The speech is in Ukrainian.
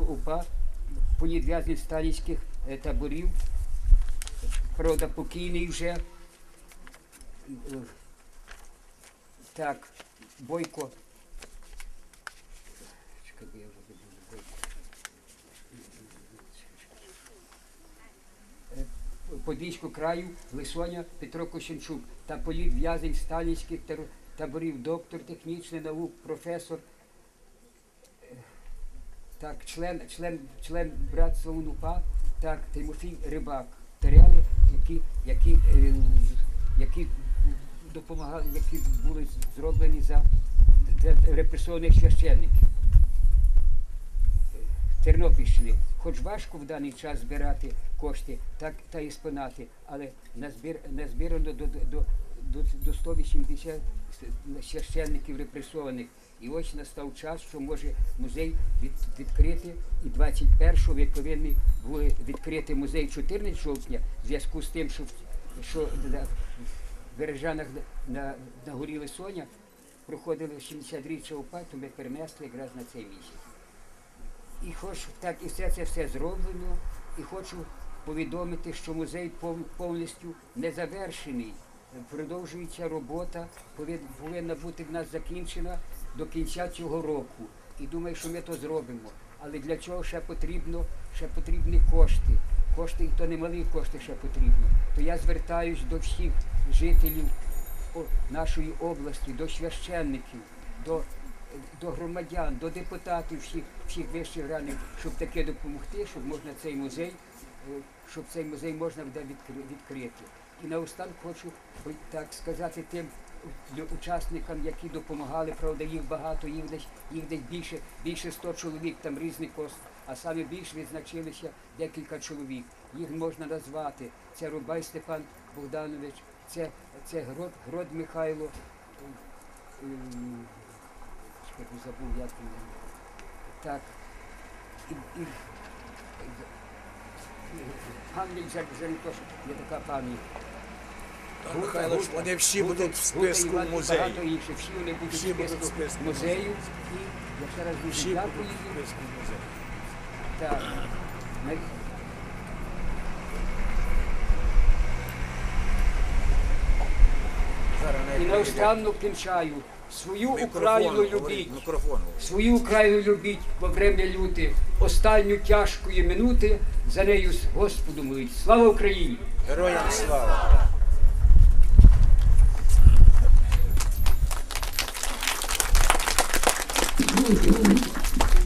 УПА, політв'язнів сталінських таборів. Правда, покійний вже. Е, Так, Бойко. Чекай, бо я вже Бойко. Е, Подвійську краю Лисоня Петро Кощенчук та політв'язень сталінських таборів, доктор технічних наук, професор, так, член, член, член братства УНУПА, так, Тимофій Рибак. Матеріали, які, які, е, які допомагали, які були зроблені за репресованих священників. Тернопільщини. Хоч важко в даний час збирати кошти, так та і спинати, але назбір, назбірано до, до, до, до, до 180 священників репресованих. І ось настав час, що може музей від, відкрити. І 21-го ви повинні відкрити музей 14 жовтня в зв'язку з тим, що, що на, Бережанах на, на горі Лисоня проходили 70-річчя УПА, то ми перенесли якраз на цей місяць. І хочу так, і все це все зроблено. І хочу повідомити, що музей повністю не завершений. Продовжується робота, повин- повинна бути в нас закінчена до кінця цього року. І думаю, що ми то зробимо. Але для цього ще потрібно, ще потрібні кошти. Кошти, і то немалі кошти ще потрібно. То я звертаюсь до всіх жителів нашої області, до священників, до до громадян, до депутатів всіх, всіх вищих ранів, щоб таке допомогти, щоб можна цей музей, е, щоб цей музей можна буде відкрити. І наостанок хочу так сказати тим учасникам, які допомагали, правда, їх багато, їх десь, їх десь більше, більше 100 чоловік, там різний кост, а саме більше відзначилися декілька чоловік. Їх можна назвати. Це Рубай Степан Богданович, це, це Грод, Грод Михайло. е, ем, забув, як він. Так. І, і, жаль, жаль, то, що є така пам'ять. Михайло, вони всі будуть в списку музею. Багато інших, всі вони будуть Всі в будуть в списку списку музею. музею. І я ще раз дуже Всі дякую будуть в їм. списку музею. Так. Ми- Зараз І не наостанок кінчаю. Свою Україну любіть. Мікрофон. Свою Україну любіть во время люти, останню тяжкої минути, за нею Господу моліть. Слава Україні! Героям слава. うん。